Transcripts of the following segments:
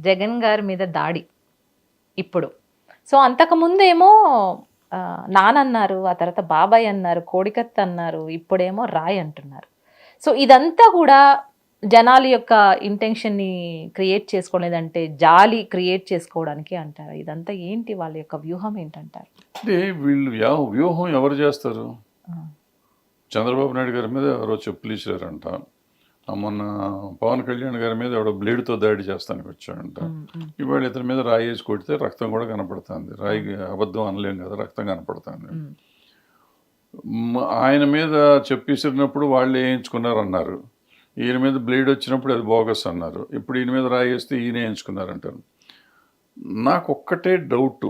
జగన్ గారి మీద దాడి ఇప్పుడు. సో అంతకుముందేమో నానన్నారు ఆ తర్వాత బాబాయ్ అన్నారు కోడికత్త అన్నారు ఇప్పుడేమో రాయ్ అంటున్నారు. సో ఇదంతా కూడా జనాల యొక్క ఇంటెన్షన్ని క్రియేట్ చేసుకోలేదంటే జాలి క్రియేట్ చేసుకోవడానికి అంటారు? ఇదంతా ఏంటి వాళ్ళ యొక్క వ్యూహం ఏంటంటారు? అంటే వీళ్ళు యా- వ్యూహం ఎవరు చేస్తారు? చంద్రబాబు నాయుడు గారి మీద ఎవరో చెప్పులు ఇచ్చారంట. మొన్న పవన్ కళ్యాణ్ గారి మీద ఎవడో బ్లేడ్తో దాడి చేస్తానికి వచ్చాడంట. ఇవాళ ఇతని మీద రాయి వేసి కొడితే రక్తం కూడా కనపడుతుంది. రాయి అబద్ధం అనలేం కదా రక్తం కనపడుతుంది. ఆయన మీద చెప్పిసిరినప్పుడు వాళ్ళు వేయించుకున్నారు అన్నారు ఈయన మీద బ్లేడ్ వచ్చినప్పుడు అది బోగస్ అన్నారు. ఇప్పుడు ఈయన మీద రాయి వేస్తే ఈయన వేయించుకున్నారు అంటారు నాకు ఒక్కటే డౌట్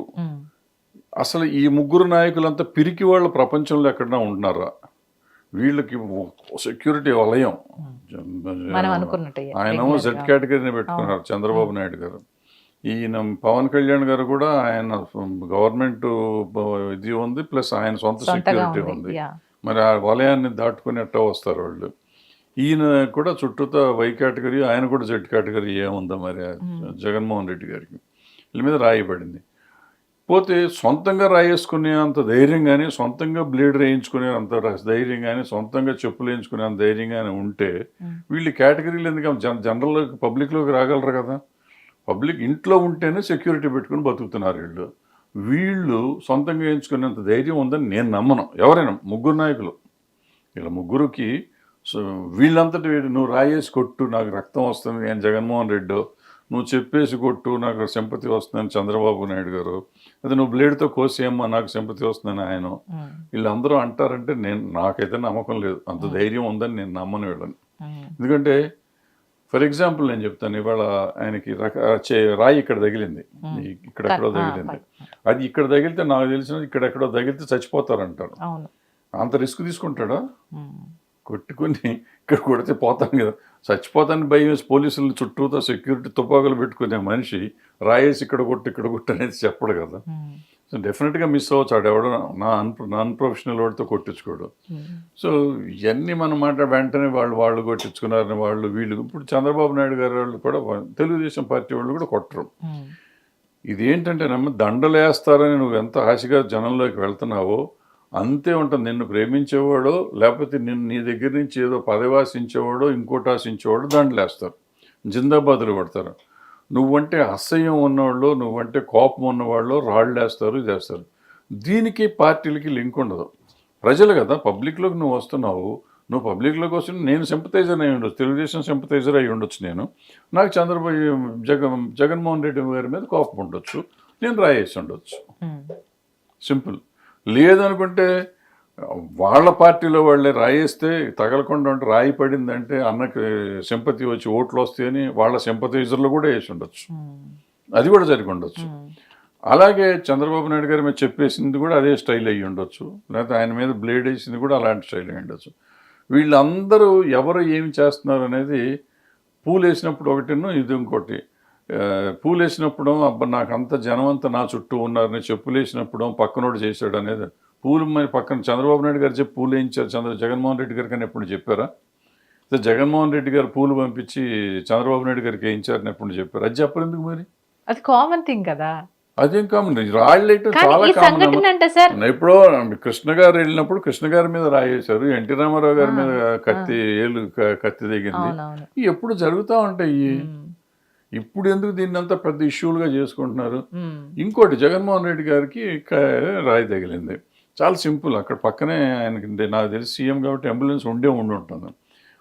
అసలు ఈ ముగ్గురు నాయకులంతా పిరికి వాళ్ళ ప్రపంచంలో ఎక్కడన్నా ఉంటున్నారా? వీళ్ళకి సెక్యూరిటీ వలయం. ఆయన జెడ్ కేటగిరీని పెట్టుకున్నారు చంద్రబాబు నాయుడు గారు. ఈయన పవన్ కళ్యాణ్ గారు కూడా ఆయన గవర్నమెంట్ ఇది ఉంది ప్లస్ ఆయన సొంత సెక్యూరిటీ ఉంది. మరి ఆ వలయాన్ని దాటుకుని ఎట్టా వస్తారు వాళ్ళు? ఈయన కూడా చుట్టూతో వై కేటగిరీ ఆయన కూడా జెడ్ కేటగిరీ ఏముందో మరి? జగన్మోహన్ రెడ్డి గారికి. వీళ్ళ మీద రాయబడింది పోతే సొంతంగా రాయేసుకునే అంత ధైర్యం కానీ సొంతంగా బ్లేడ్ వేయించుకునే అంత ధైర్యం కానీ సొంతంగా చెప్పులు వేయించుకునే అంత ధైర్యం కానీ ఉంటే. వీళ్ళు కేటగిరీలు ఎందుకు జన జనరల్లోకి పబ్లిక్లోకి రాగలరు కదా? పబ్లిక్ ఇంట్లో ఉంటేనే సెక్యూరిటీ పెట్టుకుని బతుకుతున్నారు వీళ్ళు. వీళ్ళు సొంతంగా వేయించుకునేంత ధైర్యం ఉందని నేను నమ్మను. ఎవరైనా ముగ్గురు నాయకులు. వీళ్ళ ముగ్గురికి సో వీళ్ళంతటి వీడు నువ్వు రాయేసి కొట్టు నాకు రక్తం వస్తుంది నేను జగన్మోహన్ రెడ్డి నువ్వు చెప్పేసి కొట్టు నాకు సింపతి వస్తుందని చంద్రబాబు నాయుడు గారు. అది నువ్వు బ్లేడ్తో కోసేయమ్మా నాకు సింపతి వస్తుందని ఆయన. వీళ్ళందరూ అంటారంటే నేను నాకైతే నమ్మకం లేదు. అంత ధైర్యం ఉందని నేను నమ్మను వీళ్ళని. ఎందుకంటే ఫర్ ఎగ్జాంపుల్ నేను చెప్తాను ఇవాళ ఆయనకి రాయి ఇక్కడ తగిలింది. ఇక్కడెక్కడో తగిలింది. అది ఇక్కడ తగిలితే నాకు తెలిసిన ఇక్కడెక్కడో తగిలితే చచ్చిపోతారంటారు. అవును. అంత రిస్క్ తీసుకుంటాడా? కొట్టుకుని ఇక్కడ కొడితే పోతాను కదా. చచ్చిపోతాను భయం వేసి పోలీసులు చుట్టూతో సెక్యూరిటీ తుపాకులు పెట్టుకునే మనిషి రాయేసి ఇక్కడ కొట్టు ఇక్కడ కొట్టు అనేది చెప్పడు కదా. సో డెఫినెట్గా మిస్ అవ్వచ్చు. ఆడెవడో నా అన్ నాన్ ప్రొఫెషనల్ వాడితో కొట్టించుకోడు. సో ఇవన్నీ మనం మాట వెంటనే వాళ్ళు వాళ్ళు కొట్టించుకున్నారని వాళ్ళు వీళ్ళు ఇప్పుడు చంద్రబాబు నాయుడు గారి వాళ్ళు కూడా తెలుగుదేశం పార్టీ వాళ్ళు కూడా కొట్టరు. ఉమ్, ఇది ఏంటంటే నమ్మ దండలేస్తారని నువ్వు ఎంత ఆశగా జనంలోకి వెళ్తున్నావో అంతే ఉంటుంది. నిన్ను ప్రేమించేవాడో లేకపోతే నిన్ను నీ దగ్గర నుంచి ఏదో పదవి ఆశించేవాడో ఇంకోటి ఆశించేవాడో దండలేస్తారు. జిందాబాదులు పడతారు. నువ్వంటే అసహ్యం ఉన్నవాళ్ళు నువ్వంటే కోపం ఉన్నవాళ్ళు రాళ్ళు వేస్తారు ఇది వేస్తారు దీనికి పార్టీలకి లింక్ ఉండదు. ప్రజలు కదా పబ్లిక్లోకి నువ్వు వస్తున్నావు. నువ్వు పబ్లిక్లోకి వస్తున్న నేను సింపతైజర్ అయి ఉండొచ్చు. తెలుగుదేశం సింపతైజర్ అయి ఉండొచ్చు నేను. నాకు చంద్రబాబు జగన్ జగన్మోహన్ రెడ్డి గారి మీద కోపం ఉండొచ్చు. నేను రాయేసి ఉండొచ్చు. సింపుల్. లేదనుకుంటే వాళ్ళ పార్టీలో వాళ్ళే రాయేస్తే తగలకుండా ఉంటే రాయి పడిందంటే అన్నకి సింపతి వచ్చి ఓట్లు వస్తాయని వాళ్ళ సింపతైజర్లు కూడా వేసి ఉండొచ్చు. ఉమ్, అది కూడా జరిగి ఉండొచ్చు. ఉమ్, అలాగే చంద్రబాబు నాయుడు గారి మీద చెప్పేసింది కూడా అదే స్టైల్ అయ్యి ఉండొచ్చు. లేకపోతే ఆయన మీద బ్లేడ్ వేసింది కూడా అలాంటి స్టైల్ అయ్యి ఉండొచ్చు. వీళ్ళందరూ ఎవరు ఏమి చేస్తున్నారు అనేది పూలు వేసినప్పుడు ఒకటిను ఇది ఇంకోటి. ఆ, పూలు వేసినప్పుడు అబ్బా నాకు అంత జనం అంతా నా చుట్టూ ఉన్నారని చెప్పులు వేసినప్పుడు పక్కనోడు చేశాడు అనేది. పూలు మరి పక్కన చంద్రబాబు నాయుడు గారు చెప్పి పూలు వేయించారు. చంద్ర జగన్మోహన్ రెడ్డి గారికి అని ఎప్పుడు చెప్పారా? జగన్మోహన్ రెడ్డి గారు పూలు పంపించి చంద్రబాబు నాయుడు గారికి వేయించారని ఎప్పుడు చెప్పారు? అది చెప్పరు ఎందుకు మరి? అది కామన్ థింగ్ కదా. అదేం కామన్ కానీ చాలా కామన్ ఎప్పుడో కృష్ణ గారు వెళ్ళినప్పుడు కృష్ణ గారి మీద రాయేశారు. ఎన్టీ రామారావు గారి మీద కత్తి ఏలు క- కత్తి దిగింది. ఎప్పుడు జరుగుతూ ఉంటాయి ఇప్పుడు ఎందుకు దీన్ని అంతా పెద్ద ఇష్యూలుగా చేసుకుంటున్నారు? ఇంకోటి జగన్మోహన్ రెడ్డి గారికి రాయి తగిలింది. చాలా సింపుల్ అక్కడ పక్కనే ఆయనకి నాకు తెలిసి సీఎం కాబట్టి అంబులెన్స్ ఉండే ఉండి ఉంటుంది.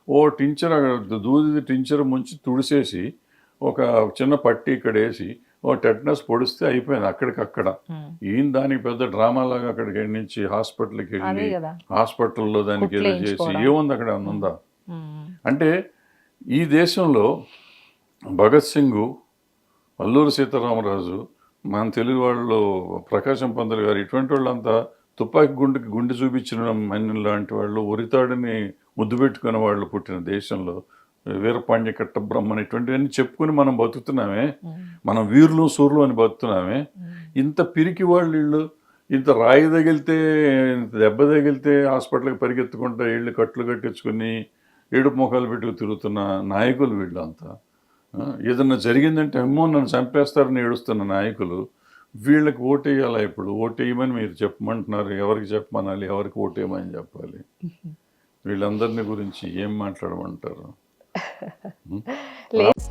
ఓ టించర్ అక్కడ దూది టించర్ ముంచి తుడిసేసి ఒక చిన్న పట్టి ఇక్కడ వేసి ఓ టెట్నస్ పొడిస్తే అయిపోయింది అక్కడికక్కడ. ఈయన దానికి పెద్ద డ్రామా లాగా అక్కడికి నుంచి హాస్పిటల్కి వెళ్ళి హాస్పిటల్లో దానికి చేసి. ఏముంది అక్కడ ఉందా అంటే ఈ దేశంలో భగత్ సింగ్ అల్లూరి సీతారామరాజు మన తెలుగు వాళ్ళు ప్రకాశం పంతులు గారు ఇటువంటి వాళ్ళంతా తుపాకీ గుండెకి గుండె చూపించిన మన్యం లాంటి వాళ్ళు ఉరితాడిని ముద్దు పెట్టుకున్న వాళ్ళు పుట్టిన దేశంలో వీరపాండ్య కట్ట బ్రహ్మన్ ఇటువంటివన్నీ చెప్పుకుని మనం బతుకుతున్నామే మనం వీరులు సూర్లు అని బతుకుతున్నామే. ఇంత పిరికి వాళ్ళు వీళ్ళు ఇంత రాయి తగిలితే ఇంత దెబ్బ తగిలితే హాస్పిటల్కి పరిగెత్తుకుంటా వీళ్ళు కట్లు కట్టించుకుని ఏడుపు ముఖాలు పెట్టుకు తిరుగుతున్న నాయకులు వీళ్ళంతా. ఏదన్నా జరిగిందంటే అమ్మో నన్ను చంపేస్తారని ఏడుస్తున్న నాయకులు వీళ్ళకి ఓటేయాలా ఇప్పుడు? ఓటేయమని మీరు చెప్పమంటున్నారు. ఎవరికి చెప్పమనాలి? ఎవరికి ఓటేయమని చెప్పాలి? వీళ్ళందరినీ గురించి ఏం మాట్లాడమంటారు? లేదు